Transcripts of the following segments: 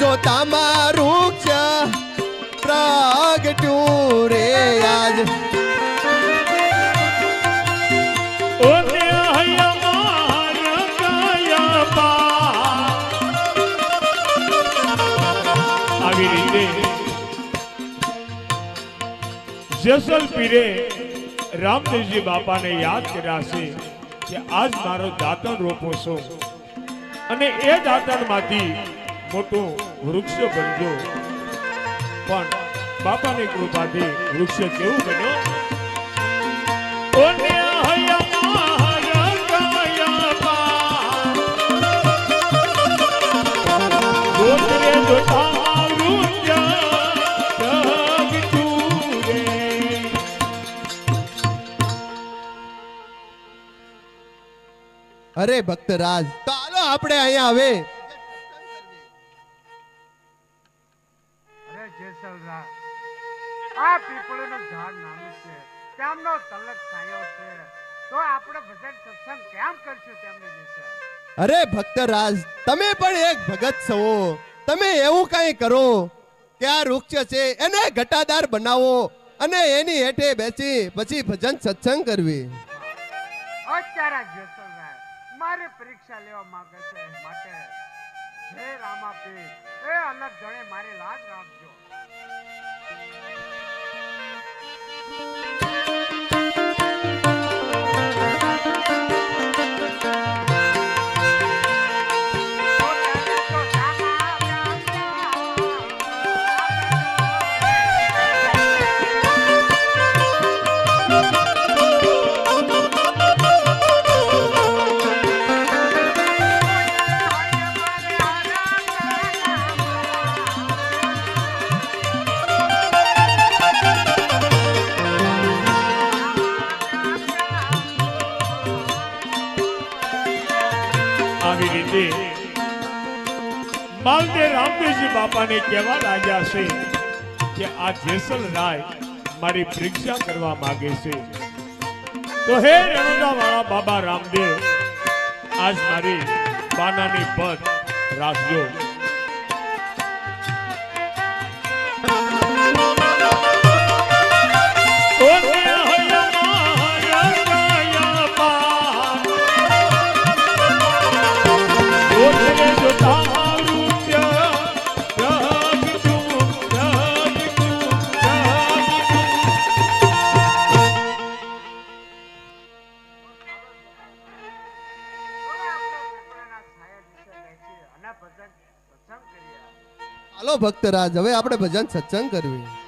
જો તમારું ક્ષ પ્રગટ્યું રે આજ? જેસલ પીરે રામદેવજી બાપાને યાદ કર્યા છે કે આજ મારો દાતણ રોપો છો. અને એ દાંતણમાંથી મોટું વૃક્ષ બનજો. પણ બાપાની કૃપાથી વૃક્ષ કેવું બન્યો. અરે ભક્તરાજ તો આપણે અહીંયા હવે તલક છાયો છે. તો આપણે ભજન સત્સંગ કેમ કરશું તેમની વિશે? અરે ભક્તરાજ તમે પણ એક ભગત છો. તમે એવું કઈ કરો કે આ વૃક્ષ છે એને ઘટાદાર બનાવો અને એની હેઠે બેસી પછી ભજન સત્સંગ કરવી. અત્યારે જેસલરા મારી પરીક્ષા લેવા માંગે છે માટે. હે રામાપી એ અલગ ગણે મારી લાજ રાખજો. રીતે માલદે રામદેવજી બાપાને કહેવા લાગ્યા છે કે આ જેસલ રાય મારી પરીક્ષા કરવા માંગે છે. તો હે રણુદા વાળા બાબા રામદેવ, આજ મારી બાનાની પદ રાખજો હાલો ભક્તરાજ હવે આપણે ભજન સત્સંગ કરવી.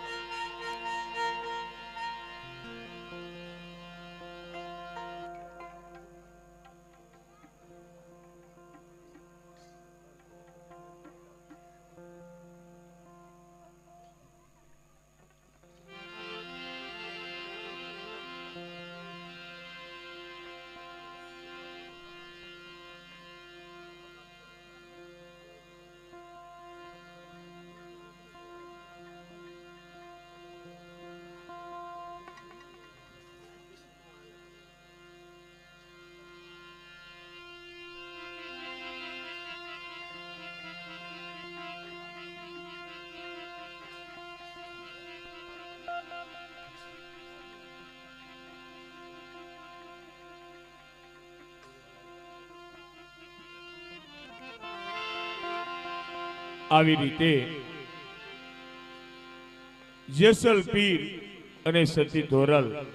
આવી રીતે. જેસલ પીર અને સતી ધોરલ.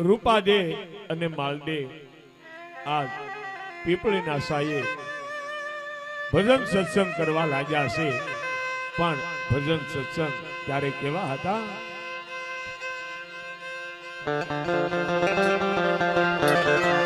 રૂપાદે અને માલદે આ પીપળીના સાયે ભજન સત્સંગ કરવા લાગ્યા છે પણ ભજન સત્સંગ ત્યારે કેવા હતા? ભાગ્ય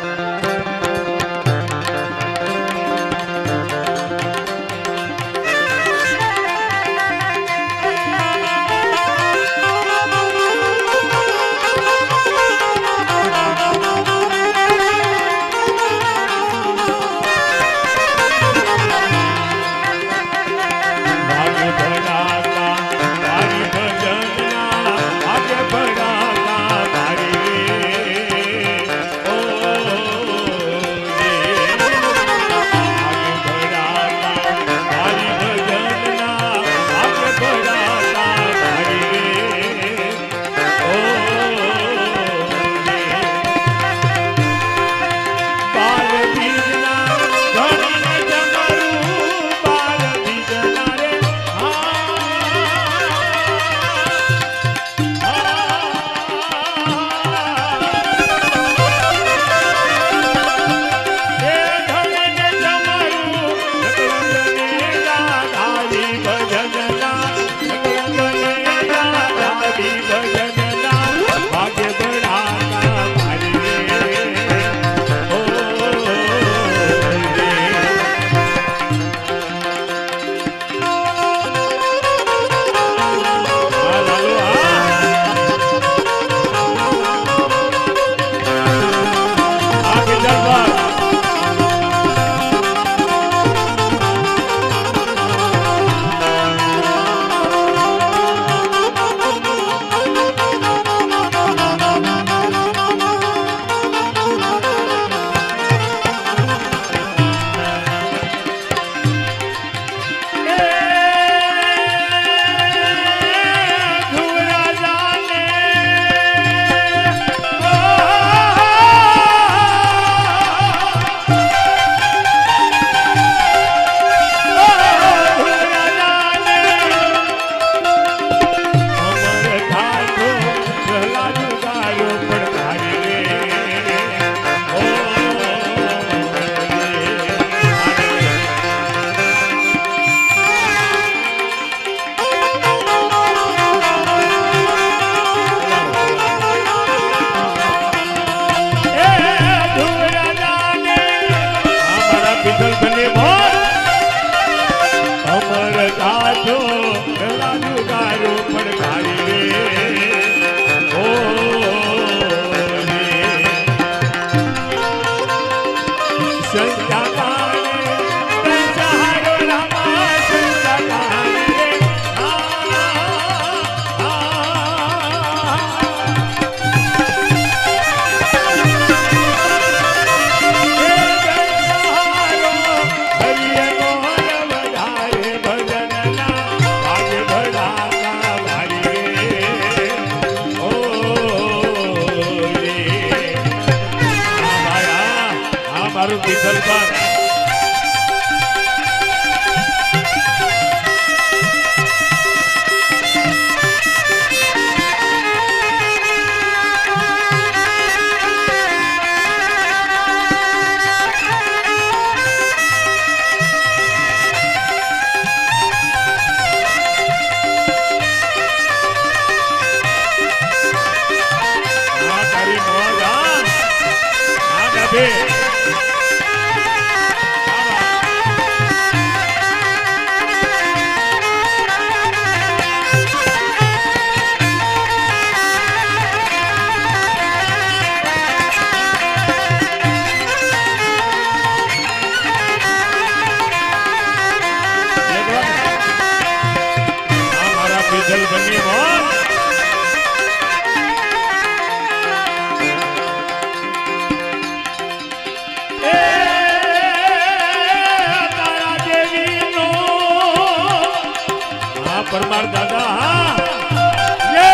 મારું પીથલ પર પરમાર દાદા હા? જય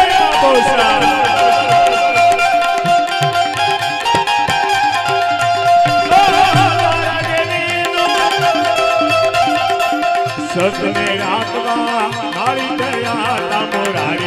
સતને રાખવા મારી દયા તામોરારી